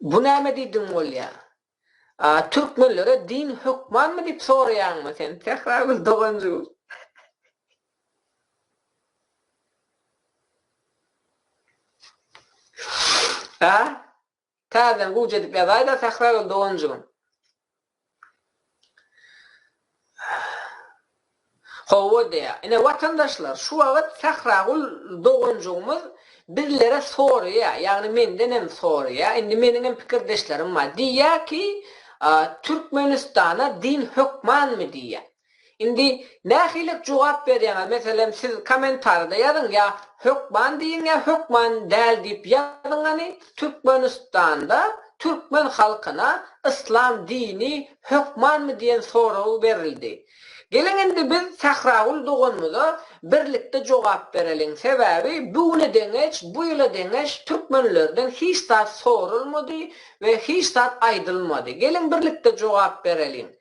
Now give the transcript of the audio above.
bu näme diýdim bolýa? A türkmenlere din hukmanmy diýip soraýanmy sen? Tekrar bir doganjy. Ha? Täzen gujedy ýazaýda tekrar doganjy. Howa diýe. Ine watandaşlar şu wagt sahragul dogunjumuz birlere soruya, yani menden hem soruya, indi menin hem pikirdeşlerim var. Diýe ki, Türkmenistana din hükman mı diýe. Indi nähilik jogap berýän, Mesela siz kommentarda yazın ya hukman deyin ya hukman del deyip yazın. Hani Türkmenistanda Türkmen halkyna İslam dini hükman mı diyen soru berildi. Gelin indi biz sahrawul dogonmuza birlikde jogap berelin. Sebebi bu ne deneç, bu ýyla deneç türkmenlerden hiç zat sorulmadı ve hiç zat aydılmadı. Gelin birlikde jogap berelin.